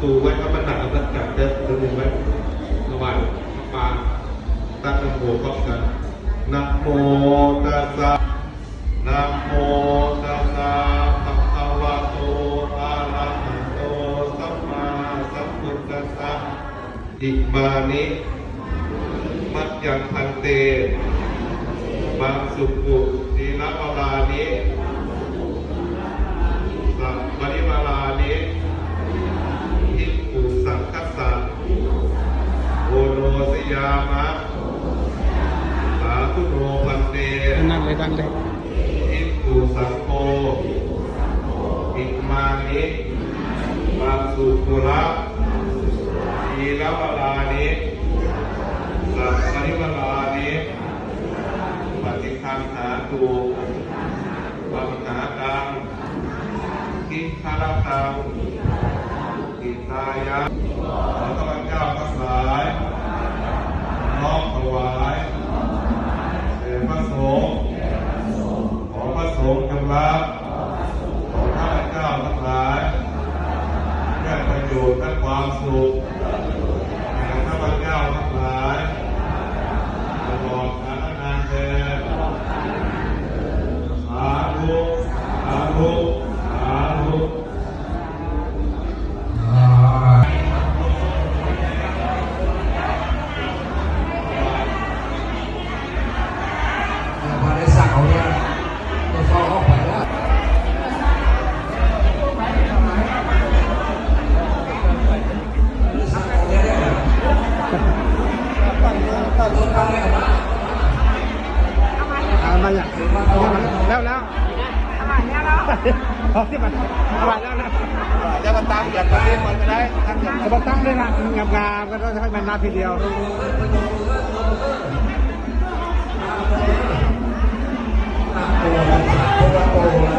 สูไว้พระบรรดาตัดจับเดินดึงไว้ระหว่างปางตั้งโมพร้อมกันนะโมตัสสะนะโมตัสสะภะคะวะโตอะระหะโตสัมมาสัมพุทธัสสะอิมานิมัจยังพันเตบางสุกุศีลปรานิสัพปริมาามะ สาธุโนพันเต นั่งเลยดังเลย ทิฏฐุสังโฆอิมานิบางสุกุละศีลปรานิสัพปริมาลานิ ปฏิคันหาตูปัญหาตังกิคารตังกิตายะขอข้าพเจ้าทั้งหลาย น้อมถวายแด่พระสงฆ์ขอพระสงฆ์จงรับของข้าพเจ้าทั้งหลายเพื่อประโยชน์และความสุข ตัวเขาเนี่ยนะ เอามาอย่างแล้วแล้วทำไมเนี่ยแล้วพอที่มันทำไมแล้วนะ จะมาตามอย่างประเทศมันก็ได้ตั้งอย่าง จะมาตั้งด้วยนะงามๆก็ต้องให้มันมาทีเดียว โตรัสสะภะคะโต